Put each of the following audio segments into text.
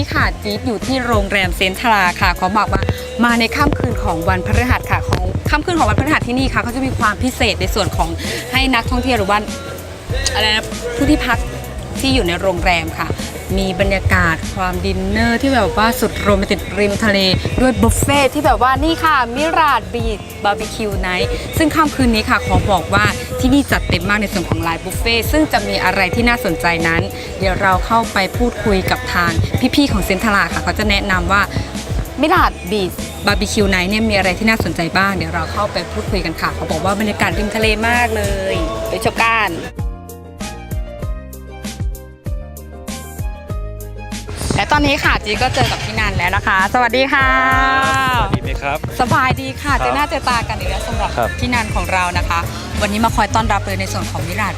นี้ค่ะจี๊ดอยู่ที่โรงแรมเซนทราค่ะ ขอบอกว่ามาในค่ำคืนของวันพฤหัสค่ะของค่ำคืนของวันพฤหัสที่นี่ค่ะเขาจะมีความพิเศษในส่วนของให้นักท่องเที่ยวหรือว่าอะไรนะผู้ที่พักที่อยู่ในโรงแรมค่ะ มีบรรยากาศความดินเนอร์ที่แบบว่าสุดโรแมนติกริมทะเล ด้วยบุฟเฟ่ที่แบบว่านี่ค่ะมิราดบีบาร์บีคิวไนท์ซึ่งค่ำคืนนี้ค่ะขอบอกว่า ที่นี่จัดเต็มมากในส่วนของไลน์บุฟเฟ่ซึ่งจะมีอะไรที่น่าสนใจนั้น เดี๋ยวเราเข้าไปพูดคุยกับทางพี่ๆของเซนทราค่ะ เขาจะแนะนำว่ามิราดบีชบาร์บีคิวไนท์เนี่ยมีอะไรที่น่าสนใจบ้าง เดี๋ยวเราเข้าไปพูดคุยกันค่ะ เขาบอกว่าบรรยากาศริมทะเลมากเลย ไปชมกัน ตอนนี้ค่ะจีก็เจอกับพี่นันแล้วนะคะ สวัสดีค่ะ สวัสดีไหมครับ สบายดีค่ะครับเจอหน้าเจอตากันอีกแล้วสำหรับครับพี่นันของเรานะคะ วันนี้มาคอยต้อนรับเลยในส่วนของมิราด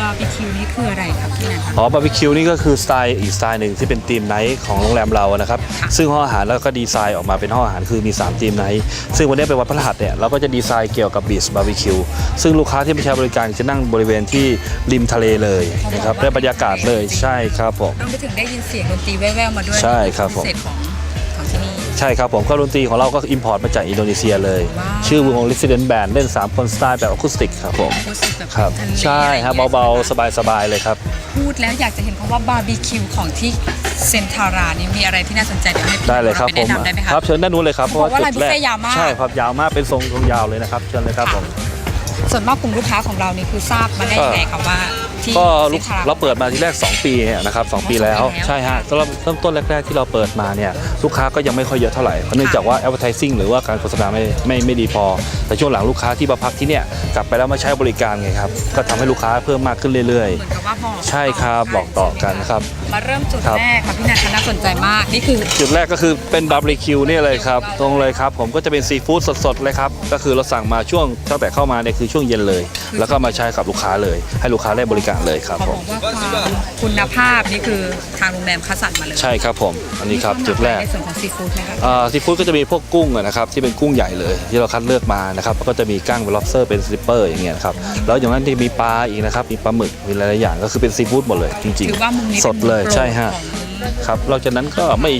บาร์บีคิวนี่คืออะไรครับพี่นันคะ อ๋อบาร์บีคิวนี่ก็คือสไตล์อีกสไตล์หนึ่งที่เป็นทีมไนท์ของโรงแรมเรานะครับค่ะซึ่งห้องอาหารแล้วก็ดีไซน์ออกมาเป็นห้องอาหารคือมี3ทีมไนท์ซึ่งวันนี้เป็นวันพฤหัสเนี่ยเราก็จะดีไซน์เกี่ยวกับบีชบาร์บีคิวซึ่งลูกค้าที่มาใช้บริการจะนั่งบริเวณที่ริมทะเลเลยนะครับได้บรรยากาศเลยใช่ครับผม รวมไปถึงได้ยินเสียงดนตรีแว่วๆมาด้วยใช่ครับผม พิเศษของของที่นี่ ใช่ครับผมก็ดนตรีของเราก็อิมพอร์ตมาจากอินโดนีเซียเลยว้าวชื่อวง Resident Band เล่น 3 คนสไตล์แบบอะคูสติกครับผมรู้สึกแบบครับทะเลใช่ครับอะไอย่งงี้ยเบาใช่ไหมๆสบายๆ เลยครับ พูดแล้วอยากจะเห็นคำว่าบาร์บีคิวของที่เซนทารานี่มีอะไรที่น่าสนใจเดี๋ยวให้พี่ได้เลยครับไปผมแนะนำได้ไหมคะครับเชิญด้านนู้นเลยครับเขาบอกว่าลายบุฟเฟ่ต์ยาวมากใช่ครับยาวมากเป็นทรงทรงยาวเลยนะครับเชิญเลยครับผมส่วนมากกลุ่มลูกค้าของเรานี่คือทราบมาได้ยังไงคะว่า ที่ก็เซลูกนทาราเราเปิดมาที่แรก 2 ปีเนี่ยนะครับสองปีแล้วสองปีแล้ว ใช่ฮะตอนเริ่มต้นแรก ๆ ที่เราเปิดมาเนี่ยลูกค้าก็ยังไม่ค่อยเยอะเท่าไหร่เพราะเนื่องจากว่า advertising หรือว่าการโฆษณาไม่ไม่ไม่ดีพอ แต่ช่วงหลังลูกค้าที่มาพักที่เนี่ยกลับไปแล้วมาใช้บริการไงครับก็ทำให้ลูกค้าเพิ่มมากขึ้นเรื่อย เหมือนกับว่าบอกๆใช่ครับบอกต่อกันนะครับมาเริ่มจุดครับ แรกค่ะพี่นันคะน่าสนใจมากนี่คือจุดแรกก็คือเป็นบาร์บีคิวนี่เลยครับตรงเลยครับผมก็จะเป็นซีฟู้ดสดๆเลยครับก็คือเราสั่งมาช่วงตั้งแต่เข้ามาเนี่ยคือช่วงเย็นเลย แล้วก็มาใช้กับลูกค้าเลย ให้ลูกค้าได้บริการเลยครับเขาผบอมกว่าความคุณภาพนี่คือทางโรงแรมคัดสรรมาเลยใช่ครับผม อันนี้ครับจุดแรก ในส่วนของซีฟู้ดนะคะอ่าซีฟู้ดก็จะมีพวกกุ้งอะนะครับที่เป็นกุ้งใหญ่เลย ที่เราคัดเลือกมานะครับแล้วก็จะมีกั้งเป็น lobster เป็นสลิปเปอร์อย่างเงี้ยนะครับแล้วอย่างนั้นจะมีปลาอีกนะครับมีปลาหมึกมีหลายๆอย่างก็คือเป็นซีฟู้ดหมดเลยจริงถือว่ามุมนี้ๆ สดเลยป็นมุมโปรดใช่ฮะของครับนอกจากนั้นก็ไม่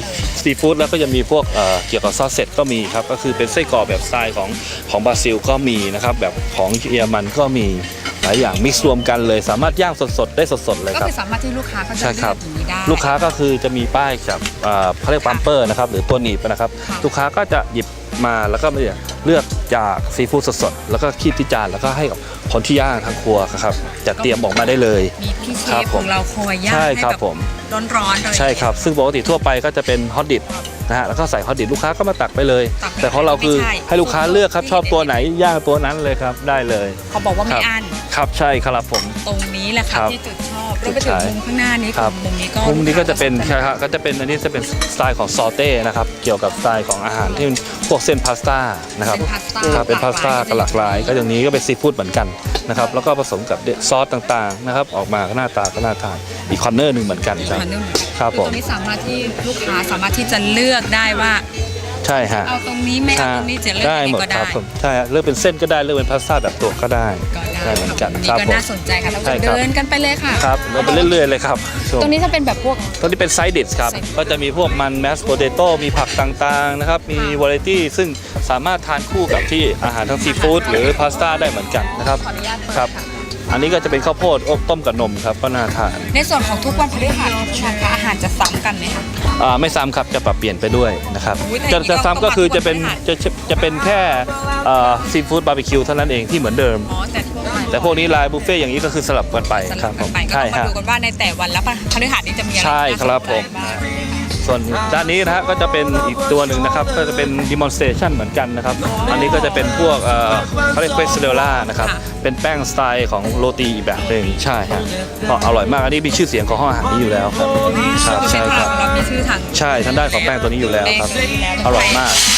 ซีฟู้ดแล้วก็จะมีพวกเอ่อเกี่ยวกับซอสเสร็จก็มีครับ ก็คือเป็นไส้กรอกแบบสไตล์ของของบราซิลก็มีนะครับ แบบของเยอรมันก็มี หลายอย่างมิกซ์รวมกันเลยสามารถย่างสดๆได้สดๆเลยก็ครับ คือสามารถที่ลูกค้าก็จะใช่เลืครัอบ กอย่างนี้ได้ ลูกค้าก็คือจะมีป้ายจากอ่าเขาเรียกปัมเปอร์นะครับหรือตัวหนีบนะครับ ค่ะ ลูกค้าก็จะหยิบมาแล้วก็เลือกจากซีฟู้ดสดๆ แล้วก็คีบที่จานแล้วก็ให้กับคนที่ย่างทางครัวครับจะเตรียมออกมาได้เลยมีพี่เชครับฟผขมองเราคอยย่างใช่ให้ครับแบบผมร้อนๆเลยใช่ครับ ซึ่งปกติทั่วไปก็จะเป็นฮอตดิบนะฮะแล้วก็ใส่ฮอตดิบลูกค้าก็มาตักไปเลยตักไปแต่ของเราคือไม่ใช่ให้ลูกค้าเลือกครับชอบตัวไหนย่างตัวนั้นเลยครับได้เลย เขาบอกว่าคไม่รับอั้นครับใช่ครับผม ตรงนี้แหละค่ะครับที่จุดชอบ รจุวมดไปถึงขายมุมข้างหน้านี้ครับมุมนี้ก็มุมนี้ก็จะเป็นลูค้าใช่ครับก็จะเป็นอันนี้จะเป็นสไตล์ของซอเต้นะครับเกี่ยวกับสไตล์ของอาหารที่เป็นพวกเส้นพาสต้านะครับเป็นพาสต้าครับเป็นพาสต้ากันหลากหลาย ก็อย่างนี้ก็เป็นซีฟู้ดเหมือนกันนะครับแล้วก็ผสมกับซอสต่างๆนะครับออกมาก็หน้าตาก็น่าทานอีกคอนเนอร์หนึ่งเหมือนกันครับอันนึงครับคือผตมรงนี้สามารถที่ลูกค้าสามารถที่จะเลือกได้ว่า ใช่ฮะเอาตรงนี้ไม่เอาตรงนี้จะเลือกได้อันหมนี้ดก็คได้รับผมใช่ฮะเลือกเป็นเส้นก็ได้เลือกเป็นพาสต้าแบบตัวก็ได้ก็ได้เหมือนกันนี่ครับก็ผมน่าสนใจค่ะเราใช่จะครับเดินกันไปเลยค่ะครับเราไปเรื่อยๆเลยครับชมตรงนี้จะเป็นแบบพวกตรงนี้เป็นไซดิสครับ Side dish ก็จะมีพวกมันแมสโ o เตโต้มีผักต่างๆนะครับมีค่ะวาไรตี้ซึ่งสามารถทานคู่กับที่อาหารทั้งซีฟู้ดหรือพาสต้าได้เหมือนกันนะครับขออนุญาตเปิดครับค่ะ อันนี้ก็จะเป็นข้าวโพดอบต้มกับนมครับก็น่าทานในส่วนของทุกวันพฤหัสชาคะอาหารจะซ้ำกันไหมคะ อ่าไม่ซ้ำครับจะปรับเปลี่ยนไปด้วยนะครับอุ๊ยแต่จะอย่างนี้จะก็ซ้ำก็คือจะเป็นก็มาทุกวันจะจะจะเป็นแค่ซีฟู้ดบาร์บีคิวเท่านั้นเองที่เหมือนเดิม อ๋อแต่ทั่วไปแต่พวกนี้ลายบุฟเฟ่ต์อย่างนี้ก็คือสลับกันไปสคลัรับบผกันมไปก็ใช่ต้องมาฮะ ดูกันว่าในแต่วันและพฤหัสนี้จะมีอะไรใช่น่าสนใจครับผม บ้าง ส่วนด้านนี้นะฮะก็จะเป็นอีกตัวหนึ่งนะครับ ก็จะเป็น demonstration เหมือนกันนะครับ อันนี้ก็จะเป็นพวกเอ่อเขาเรียกเ e สเดล่านะครับ เป็นแป้งสไตล์ของโรตีอีกแบบหนึ่งใช่ฮะก็อร่อยมาก อันนี้มีชื่อเสียงของห้องอาหารนี้อยู่แล้วครับครับคือใช่เป็นคทารับงเรามีชื่อทาง ใช่ทางด้านของแป้งตัวนี้อยู่แล้วครับ อร่อยมากครับ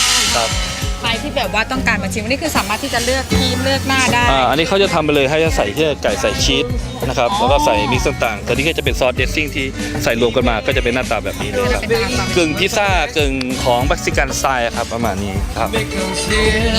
ใครที่แบบว่าต้องการมาชิมนี่คือสามารถที่จะเลือกครีมเลือกหน้าได้ อ่าอันนี้เขาจะทำไปเลยให้ใส่แค่ไก่ใส่ชีสนะครับแล้วก็ใส่มิกซ์ต่างๆแต่นี่ก็จะเป็นซอสเดซซิ่งที่ใส่รวมกันมาก็จะเป็นหน้าตาแบบนี้เลยครับเป็นหน้าตาแบบกึ่งพิซซ่ากึ่งของเม็กซิกันสไตล์ครับประมาณนี้ครับ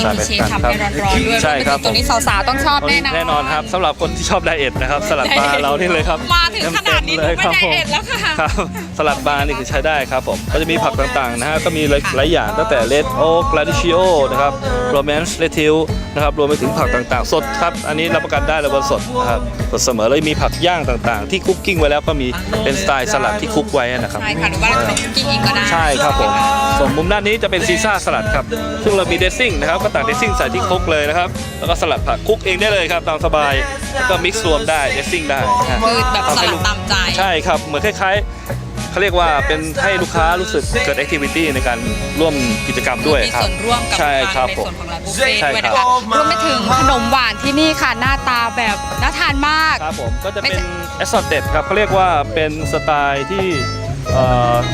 ใช่มีชีสทำให้ร้อนๆด้วยใช่ครับตัวนี้สาวๆต้องชอบแน่นอน แน่นอนครับสำหรับคนที่ชอบไดเอทนะครับสลัดบาร์เรานี่เลยครับมาถึงขนาดนี้ต็มๆดูไม่ครับไดผมเอทแล้วค่ะ ครับสลัดบาร์นี่คือใช้ได้ครับผมก็จะมีผักต่างๆนะฮะก็มีหลายหลายอย่างตั้งแต่เลดโอ๊กลาดิชิโอนะครับโรแมนส์เลทิลนะครับรวมไปถึงผักต่างๆ สดครับ อันนี้รับประกันได้เลยว่าสดนะครับสดเสมอเลยมีผักย่างต่างๆ ที่คุกกิ้งไว้แล้วก็มีเป็นสไตล์สลัดที่คุกไว้นะครับใช่ค่ะหรือว่าเราจะกินเองก็ได้ใช่ครับผมส่วนมุมด้านนี้จะเป็นซีซ่าสลัดครับซึ่งเรามีเดซซิ่งนะครับก็ตักเดซซิ่งใส่ที่ครกเลยนะครับแล้วก็สลัดผักคลุกเองได้เลยครับตามสบายแล้วก็มิกซ์รวมได้เดซซิ่งได้นะคือแบบสทำให้ลัดลูกตามใจใช่ครับเหมือนคล้ายๆ เขาเรียกว่าเป็นให้ลูกค้ารู้สึกเกิดแอคทิวิตี้ในการร่วมกิจกรรมด้วยมีครับ ส่วนร่วมกับใช่ครับในผมส่วนของร้านบุฟเฟ่ต์ใช่ด้วยครันะบคะรวมไปถึงขนมหวานที่นี่ค่ะหน้าตาแบบน่าทานมาก ครับผมก็จะไม่เป็นใช่แอสซอ t เ d ครับเขาเรียกว่าเป็นสไตล์ที่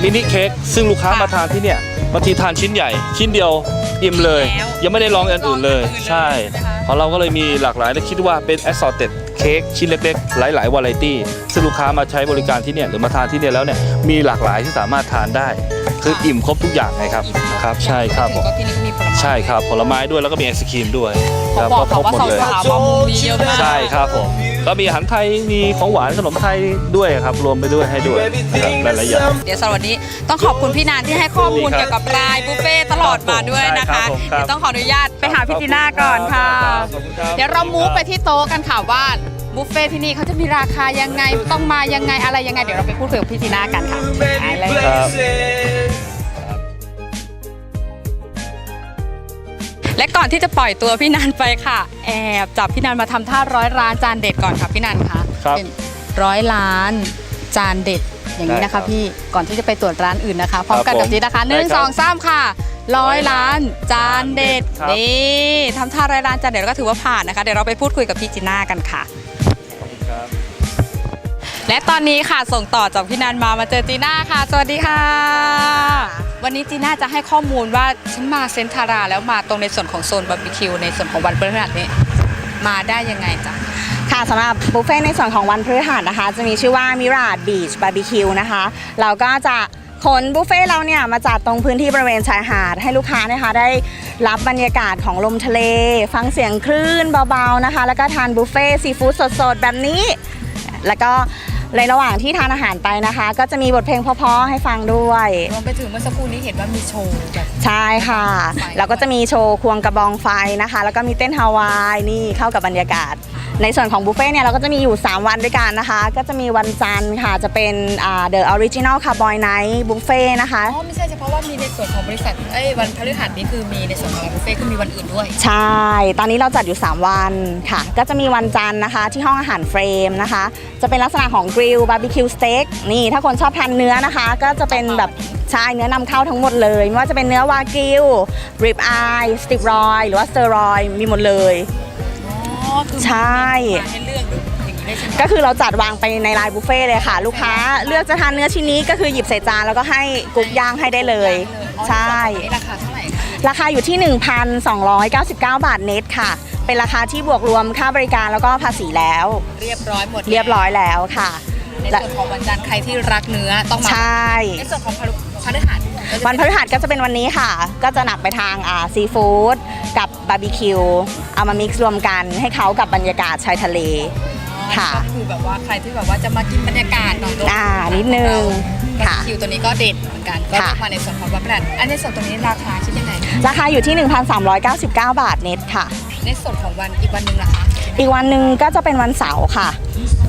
มินิเค้กซึ่งลูกค้าค่ะมาทานที่เนี่ยบางทีทานชิ้นใหญ่ ชิ้นเดียวอิ่มเลย แล้วยังไม่ได้ลองอันอื่นเลย ลองอันอื่นเลยใช่ใช่ไหมคะ ของเราก็เลยมีหลากหลายและคิดว่าเป็นแอสซอ t เ d เค้กชิ้นเล็กๆ หลายๆวาไรตี้ซึ่งลูกค้ามาใช้บริการที่เนี่ยหรือมาทานที่เนี่ยแล้วเนี่ยมีหลากหลายที่สามารถทานได้ คืออิ่มครบทุกอย่างไงครับครับใช่ครับผมก็ที่นี่ก็มีผลไม้ใช่ครับผลไม้ด้วยแล้วก็มีไอศครีมด้วยคเขารับบอกครบว่าหมดเลย สาวๆมามุมนี้เยอะมากใช่ครับผมก็มีอาหารไทยมีของหวานขนมไทยด้วยครับรวมไปด้วยให้ด้วยนะครับหลายๆอย่าง เดี๋ยวสำหรับวันนี้ต้องขอบคุณพี่นานที่ให้ข้อมูลดีครับเกี่ยวกับรายบุฟเฟ่ต์ตลอดมาด้วยนะครัคะบผมครับ เดี๋ยวต้องขออนุญาตไปหาพี่จีน่าก่อนค่ะ ขอบคุณครับ เดี๋ยวเรามูฟไปที่โต๊ะกันค่ะว่า บุฟเฟ่ต์ที่นี่เขาจะมีราคายังไงต้องมายังไงอะไรยังไง เดี๋ยวเราไปพูดคุยกับพี่จีน่ากันค่ะไปเลย ครับ และก่อนที่จะปล่อยตัวพี่นันไปค่ะ แอบจับพี่นันมาทำท่าร้อยล้านจานเด็ดก่อนค่ะพี่นันคะครับเป็นร้อยล้านจานเด็ดอย่างนี้ได้นะครัคะ บพี่ก่อนที่จะไปตรวจร้านอื่นนะคะ พร้อมกันครับกับนี้นะคะหนึ่งได้ครับสองสามค่ะร้อยล้านจานเด็ดครับ นี่ทำท่าร้อยล้านจานเด็ดแล้วก็ถือว่าผ่านนะคะ เดี๋ยวเราไปพูดคุยกับพี่จีน่ากันค่ะครับ และตอนนี้ค่ะส่งต่อจากพี่นันมามาเจอจีน่าค่ะ สวัสดีค่ะ วันนี้จีน่าจะให้ข้อมูลว่าฉันมาเซนทาราแล้วมาตรงในส่วนของโซนบาร์บีคิวในส่วนของวันพฤหัสนี้มาได้ยังไงจ๊ะค่ะสำหรับบุฟเฟ่ต์ในส่วนของวันพฤหัสนะคะ จะมีชื่อว่ามิราดบีชบาร์บีคิวนะคะ เราก็จะขนบุฟเฟ่ต์เราเนี่ยมาจัดตรงพื้นที่บริเวณชายหาดให้ลูกค้านะคะได้รับบรรยากาศของลมทะเล ฟังเสียงคลื่นเบาๆนะคะ แล้วก็ทานบุฟเฟ่ต์ซีฟู้ดสดๆ แบบนี้ แล้วก็ ในระหว่างที่ทานอาหารไปนะคะ ก็จะมีบทเพลงเพราะๆให้ฟังด้วย รวมไปถึงเมื่อสักครู่นี้เห็นว่ามีโชว์แบบใช่ค่ะไฟแล้วก็จะมีโชว์ควงกระบองไฟนะคะ แล้วก็มีเต้นฮาวายนี่เข้ากับบรรยากาศ ในส่วนของบุฟเฟ่ต์เนี่ยเราก็จะมีอยู่ 3 วันด้วยกันนะคะ ก็จะมีวันจันทร์ค่ะจะเป็นอ่า The Original Cowboy Night Buffet นะคะอ๋อไม่ใช่เฉพาะว่ามีในส่วนของบริษัทเอ้ยวันพฤหัสนี้คือมีในส่วนของร้านบุฟเฟ่ต์ก็มีวันอื่นด้วย ใช่ ตอนนี้เราจัดอยู่ 3 วันค่ะ ก็จะมีวันจันทร์นะคะ ที่ห้องอาหารเฟรมนะคะ จะเป็นลักษณะของกริลบาร์บีคิวสเต็กนี่ถ้าคนชอบทานเนื้อนะคะ ก็จะเป็นแบบใช่เนื้อนำเข้าทั้งหมดเลยไม่ว่าจะเป็นเนื้อวากิวริบอายสติปรอยหรือว่าสเตอรอยมีหมดเลย อ๋อคือใช่มาให้เลือกดูอย่างนี้ได้ใช่ไหมก็คือเราจัดวางไปในไลน์บุฟเฟ่ต์เลยค่ะ ลูกค้าเลือกจะทานเนื้อชิ้นนี้ก็คือหยิบใส่จานแล้วก็ให้กุ๊กย่างให้ได้เลยใช่นี่ราคาเท่าไหร่คะราคาอยู่ที่ 1,299 บาทเน็ตค่ะ เป็นราคาที่บวกรวมค่าบริการแล้วก็ภาษีแล้ว เรียบร้อยหมดเรียบร้อยแล้วค่ะ ในส่วนของวันจันทร์ใครที่รักเนื้อต้องมาใช่ ในส่วนของพฤพฤหัสก็จะวันพฤหัสก็จะเป็นวันนี้ค่ะ ก็จะหนักไปทางอ่าซีฟู้ดกับบาร์บีคิวเอามามิกซ์รวมกันให้เขากับบรรยากาศชายทะเลค่ะก็คือแบบว่าใครที่แบบว่าจะมากินบรรยากาศหน่อยตรงอ่านิดนึงค่ะคิวตัวนี้ก็เด็ดเหมือนกันก็ค่ะมาในส่วนของวันพฤหัสอันในส่วนตัวนี้ราคาคิดยังไงราคาอยู่ที่ 1,399 บาทเน็ตค่ะ ในส่วนของวันอีกวันหนึ่งล่ะคะอีกวันหนึ่งก็จะเป็นวันเสาร์ค่ะ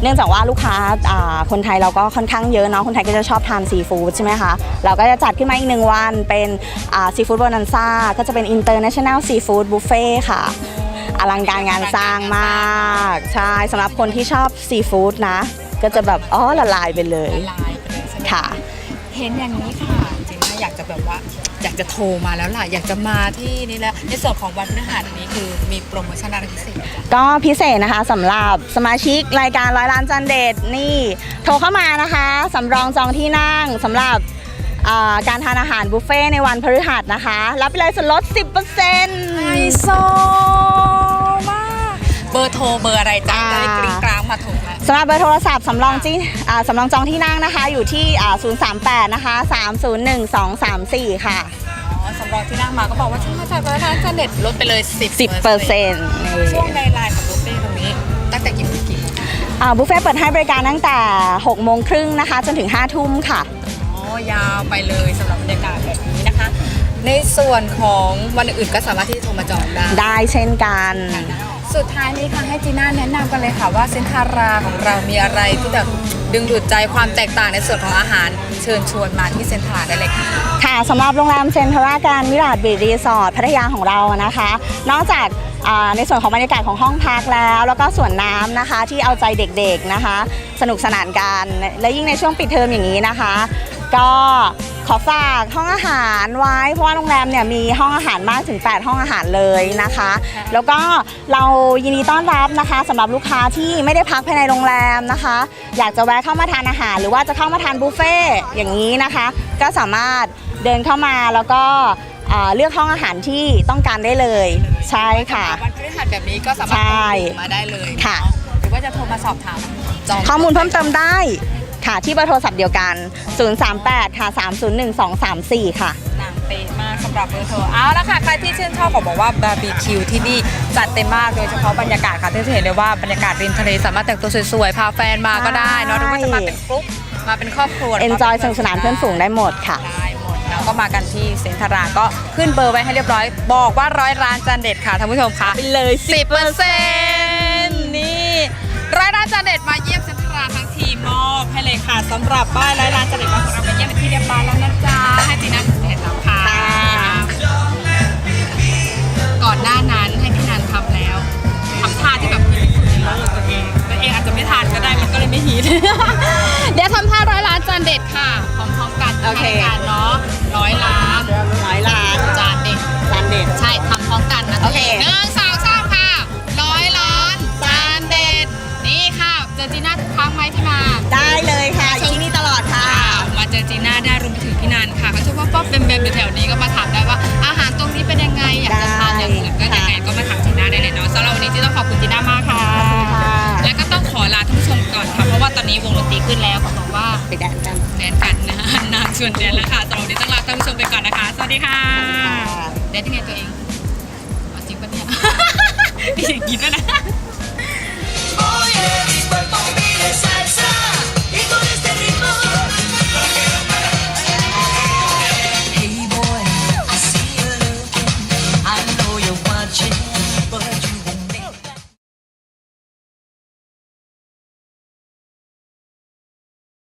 เนื่องจากว่าลูกค้าอ่าคนไทยเราก็ค่อนข้างเยอะเนาะคนไทยก็จะชอบทานซีฟู้ดใช่ไหมคะเราก็จะจัดขึ้นมาอีกหนึ่งวันเป็นซีฟู้ดโบนันซ่าก็จะเป็น International Seafood Buffet ค่ะอลังการงานสร้างมากใช่สำหรับคนที่ชอบซีฟู้ดนะ ก็จะแบบอ๋อละลายไปเลยละลายไปเลยใช่ไหมค่ะ เห็นอย่างนี้ค่ะจริงๆอยากจะแบบว่า อยากจะโทรมาแล้วล่ะ อยากจะมาที่นี่แล้ว ในส่วนของวันพฤหัสนี้คือมีโปรโมชั่นอะไรพิเศษไหมจ๊ะก็พิเศษนะคะสำหรับสมาชิกรายการร้อยล้านจันเดดนี่ โทรเข้ามานะคะสำรองจองที่นั่งสำหรับอ่าการทานอาหารบุฟเฟ่ต์ในวันพฤหัสนะคะ รับไปเลยส่วนลด 10%ไฮโซมากเบอร์โทรเบอร์อะไรจ้าจะได้กริ้งกลางมาถูกไหมสำหรับเบอร์โทรศัพท์สำรองจีอ่าสำรองจองที่นั่งนะคะ อยู่ที่อ่า038 นะคะ 301234 ค่ะ อ๋อสำรองที่นั่งมาก็บอกว่าช่วงมาจากร้านอินเทอร์เน็ตลดไปเลย10 10%ช่วงในไลน์ของบุฟเฟ่ต์ตรงนี้ ตั้งแต่กี่โมงกี่โมงอ่าบุฟเฟ่ต์เปิดให้บริการตั้งแต่6โมงครึ่งนะคะ จนถึง5ทุ่มค่ะ อ๋อยาวไปเลยสำหรับบรรยากาศแบบนี้นะคะ ในส่วนของวันอื่นๆก็สามารถที่จะโทรมาจองได้ ได้เช่นกัน สุดท้ายนี้ค่ะให้จีน่าแนะนำกันเลยค่ะว่าเซนทาราของเรามีอะไรที่แบบดึงดูดใจความแตกต่างในส่วนของอาหาร เชิญชวนมาที่เซนทาราได้เลยค่ะ ค่ะสำหรับโรงแรมเซ็นทราการวิราชบีรีสอร์ทพัทยาของเรานะคะ นอกจากอ่าในส่วนของบรรยากาศของห้องพักแล้ว แล้วก็ส่วนน้ำนะคะที่เอาใจเด็กๆนะคะ สนุกสนานกันและยิ่งในช่วงปิดเทอมอย่างนี้นะคะ ก็ ขอฝากห้องอาหารไว้ เพราะว่าโรงแรมเนี่ยมีห้องอาหารมากถึง 8 ห้องอาหารเลยนะคะ แล้วก็เรายินดีต้อนรับนะคะสำหรับลูกค้าที่ไม่ได้พักภายในโรงแรมนะคะ อยากจะแวะเข้ามาทานอาหาร หรือว่าจะเข้ามาทานบุฟเฟ่ต์อย่างนี้นะคะ ก็สามารถเดินเข้ามาแล้วก็อ่าเลือกห้องอาหารที่ต้องการได้เลย ใช่ค่ะวันพฤหัสแบบนี้ก็สามารถใช่โทรมาได้เลยค่ะ หรือว่าจะโทรมาสอบถามจองข้อมูลเพิ่มเติมได้ ค่ะ ที่เบอร์โทรศัพท์เดียวกัน 038 ค่ะ 301 234 ค่ะนางเป๊ะมากสำหรับเบอร์โทรเอาละค่ะใครที่ชื่นชอบขอบอกว่าบาร์บีคิวที่นี่จัดเต็มมากโดยเฉพาะบรรยากาศค่ะที่จะเห็นได้ว่าบรรยากาศริมทะเลสามารถแต่งตัวสวยๆพาแฟนมาก็ได้เนอะหรือว่าจะมาเป็นกรุ๊ปมาเป็นครอบครัว Enjoy สนุกสนานเพื่อนฝูงได้หมดค่ะได้หมดแล้วก็มากันที่เซ็นทราก็ขึ้นเบอร์ไว้ให้เรียบร้อย บอกว่าร้อยร้านจานเด็ดค่ะท่านผู้ชมค่ะไปเลยสิบเปอร์เซ็นต์นี่ร้อยร้านจานเด็ดมาเยี่ยม เซ็นทราทั้งทีมมอบให้เลยค่ะสำหรับบ้านร้อยร้านจานเด็ดมาของเรามาเยี่ยมเป็นที่เรียบร้อยแล้วนะจ๊ะให้จีน่าเห็นแล้วค่ะ ก่อนหน้านั้นให้พี่นันทำแล้วทำท่าที่แบบฮิตที่สุดในโลกตัวเองตัวเองอาจจะไม่ทานก็ได้มันก็เลยไม่ฮิต เดี๋ยวทำท่าร้อยล้านจานเด็ดค่ะพร้อมๆกันโอเค ให้กันเนาะร้อยล้านร้อยล้านจานเด็ด จานเด็ด ใช่ทำพร้อมกันนะโอเคหนึ่งสองสามค่ะร้อยล้านจานเด็ด นี่ค่ะ เจอจีน่า ทุกครั้งไหมที่มาได้เลยค่ะอยู่ที่นี่ตลอดค่ะ มาเจอจีน่าได้รวมไปถึงพี่นันค่ะเขาชอบว่าป๊อปเบมเบมอยู่แถวนี้ก็มาถามได้ว่า อาหารตรงนี้เป็นยังไงอยากจะทานอย่างอื่นก็ยังไงก็มาถามจีน่าได้เลยเนาะสำหรับวันนี้จีต้องขอบคุณจีน่ามากค่ะค่ะ และก็ต้องขอลาท่านผู้ชมก่อนค่ะเพราะว่าตอนนี้วงดนตรีขึ้นแล้วขอบอกว่าไปแดนกันแดนกันนะนานชวนแดนแล้วค่ะสำหรับวันนี้ต้องลาท่านผู้ชมไปก่อนนะคะ สวัสดีค่ะแดนยังไงตัวเองเอาจริงปะเนี่ยมีอย่างนี้ด้วยนะ Oh yeah,